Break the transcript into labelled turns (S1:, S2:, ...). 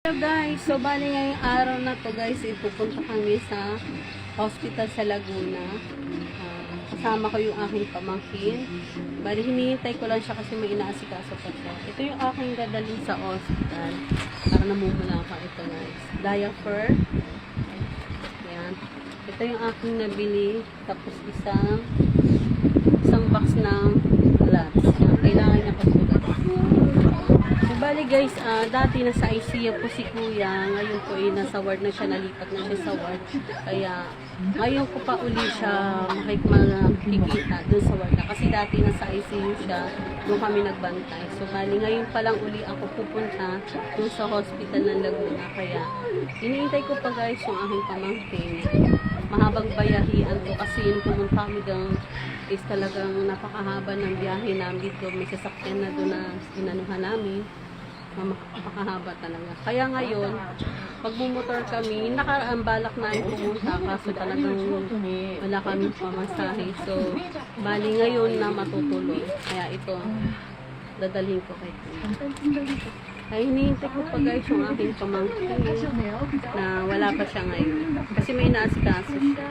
S1: Hello guys, so bali ngayong araw na to guys, ipupunta kami sa hospital sa Laguna. Ah, kasama ko yung aking pamangkin. Bali hinihintay ko lang siya kasi may inaasikaso pa siya. Ito yung aking dadalhin sa hospital. Para namumula ka ito guys. Diaper. Yan. Ito yung aking nabili. Tapos isang bali guys, ah, dati nasa ICU po si Kuya. Ngayon po eh, nasa ward na siya, nalipat na siya sa ward. Kaya ngayon ko pa uli siya makik makikita dun sa ward na. Kasi dati nasa ICU siya, doon kami nagbantay. So bali ngayon pa lang uli ako pupunta dun sa hospital ng Laguna. Kaya iniintay ko pa guys yung aking pamangkin. Mahabang bayahian to kasi yung pumunta kami doon is talagang napakahaba ng biyahe namin dito. May sasakyan na doon na inanuhan namin. Napakahaba talaga. Kaya ngayon, pag bumotor kami, nakaambalak namin pumunta kaso talagang wala kami pamasahe. So, bali ngayon na matutuloy. Kaya ito, dadalhin ko kay. Ay, hinihintay ko pa guys yung aking pamangkin na wala pa siya ngayon. Kasi may naasikaso siya.